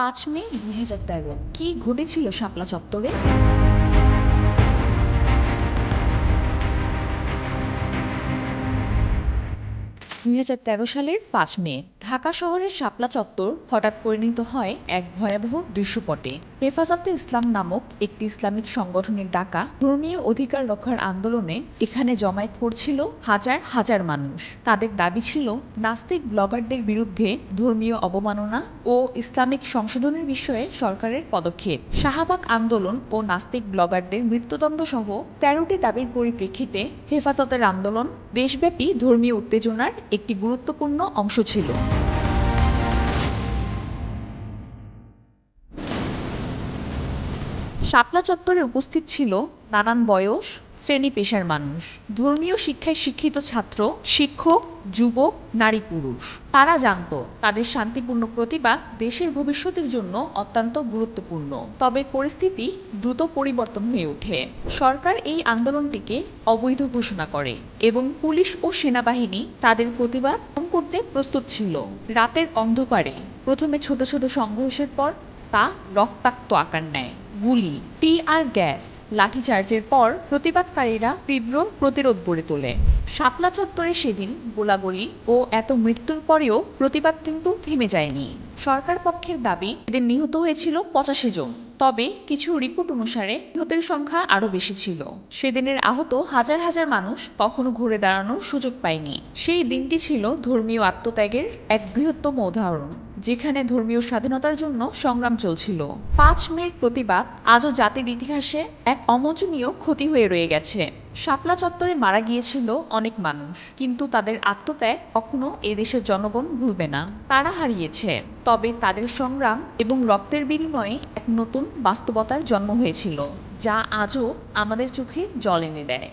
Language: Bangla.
পাঁচ মে দুই হাজার তেরো। কি ঘটেছিল শাপলা চত্বরে? দুই হাজার তেরো সালের পাঁচ মে, ঢাকা শহরের শাপলা চত্বর হঠাৎ পরিণত হয় এক ভয়াবহ দৃশ্যপটে। হেফাজতে ইসলাম নামক একটি ইসলামিক সংগঠনের ডাকা ধর্মীয় অধিকার রক্ষার আন্দোলনে এখানে জমায়েত করছিল হাজার হাজার মানুষ। তাদের দাবি ছিল, নাস্তিক ব্লগারদের বিরুদ্ধে ধর্মীয় অবমাননা ও ইসলামিক সংশোধনের বিষয়ে সরকারের পদক্ষেপ। শাহবাগ আন্দোলন ও নাস্তিক ব্লগারদের মৃত্যুদণ্ড সহ তেরোটি দাবির পরিপ্রেক্ষিতে হেফাজতের আন্দোলন দেশব্যাপী ধর্মীয় উত্তেজনার একটি গুরুত্বপূর্ণ অংশ ছিল। শাপলা চত্বরে উপস্থিত ছিল নানান বয়স শ্রেণি পেশার মানুষ। ধর্মীয় শিক্ষায় শিক্ষিত ছাত্র, শিক্ষক, যুবক, নারী, পুরুষ। তারা জানত তাদের শান্তিপূর্ণ প্রতিবাদ দেশের ভবিষ্যতের জন্য অত্যন্ত গুরুত্বপূর্ণ। তবে পরিস্থিতি দ্রুত পরিবর্তন হয়ে ওঠে। সরকার এই আন্দোলনটিকে অবৈধ ঘোষণা করে এবং পুলিশ ও সেনাবাহিনী তাদের প্রতিবাদ করতে প্রস্তুত ছিল। রাতের অন্ধকারে প্রথমে ছোট ছোট সংঘর্ষের পর তা রক্তাক্ত আকার নেয়। গুলি, টিআর গ্যাস, লাঠিচার্জের পর প্রতিবাদকারীরা তীব্র প্রতিরোধ গড়ে তোলে। শাপলা চত্বরে সেদিন গোলাগুলি ও এত মৃত্যুর পরেও প্রতিবাদ কিন্তু থেমে যায়নি। সরকার পক্ষের দাবি, এদের নিহত হয়েছিল পঁচাশি জন। তবে কিছু রিপোর্ট অনুসারে নিহতের সংখ্যা আরও বেশি ছিল। সেদিনের আহত হাজার হাজার মানুষ কখনো ঘুরে দাঁড়ানোর সুযোগ পায়নি। সেই দিনটি ছিল ধর্মীয় আত্মত্যাগের এক বৃহত্তম উদাহরণ। যেখানে ধর্মীয় স্বাধীনতার জন্য সংগ্রাম চলছিল। পাঁচ মের প্রতিবাদ আজও জাতির ইতিহাসে এক অমোচনীয় ক্ষতি হয়ে রয়ে গেছে। শাপলা চত্বরে মারা গিয়েছিল অনেক মানুষ, কিন্তু তাদের আত্মত্যাগ কখনো এদেশের জনগণ ভুলবে না। তারা হারিয়েছে, তবে তাদের সংগ্রাম এবং রক্তের বিনিময়ে এক নতুন বাস্তবতার জন্ম হয়েছিল, যা আজও আমাদের চোখে জল এনে দেয়।